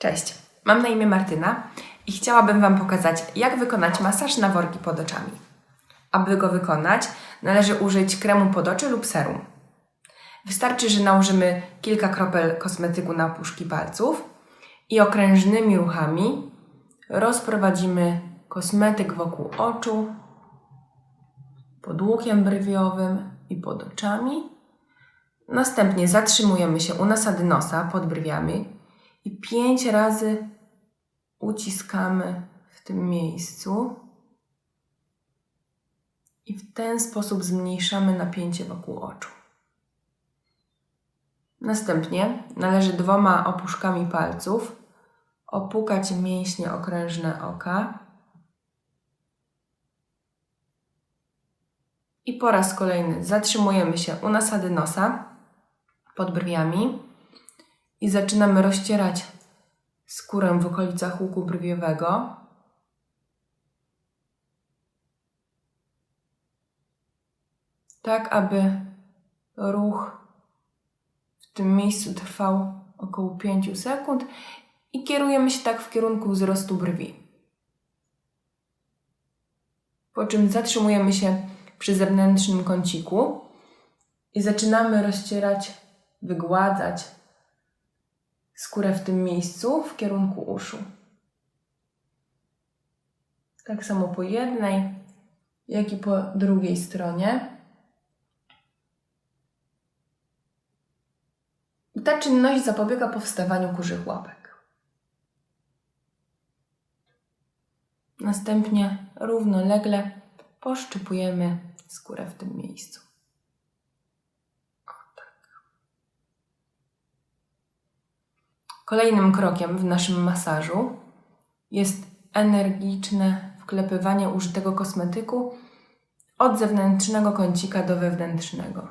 Cześć, mam na imię Martyna i chciałabym Wam pokazać, jak wykonać masaż na worki pod oczami. Aby go wykonać, należy użyć kremu pod oczy lub serum. Wystarczy, że nałożymy kilka kropel kosmetyku na puszki palców i okrężnymi ruchami rozprowadzimy kosmetyk wokół oczu, pod łukiem brwiowym i pod oczami. Następnie zatrzymujemy się u nasady nosa pod brwiami i pięć razy uciskamy w tym miejscu. I w ten sposób zmniejszamy napięcie wokół oczu. Następnie należy dwoma opuszkami palców opukać mięśnie okrężne oka. I po raz kolejny zatrzymujemy się u nasady nosa pod brwiami i zaczynamy rozcierać skórę w okolicach łuku brwiowego. Tak, aby ruch w tym miejscu trwał około 5 sekund i kierujemy się tak w kierunku wzrostu brwi. Po czym zatrzymujemy się przy zewnętrznym kąciku i zaczynamy rozcierać, wygładzać skórę w tym miejscu w kierunku uszu. Tak samo po jednej, jak i po drugiej stronie. I ta czynność zapobiega powstawaniu kurzych łapek. Następnie równolegle poszczypujemy skórę w tym miejscu. O, tak. Kolejnym krokiem w naszym masażu jest energiczne wklepywanie użytego kosmetyku od zewnętrznego kącika do wewnętrznego.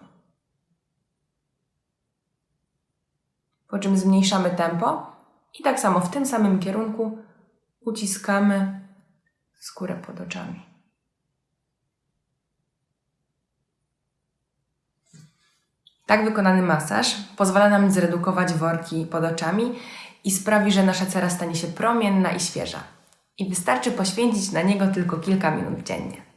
Po czym zmniejszamy tempo i tak samo w tym samym kierunku uciskamy skórę pod oczami. Tak wykonany masaż pozwala nam zredukować worki pod oczami i sprawi, że nasza cera stanie się promienna i świeża. I wystarczy poświęcić na niego tylko kilka minut dziennie.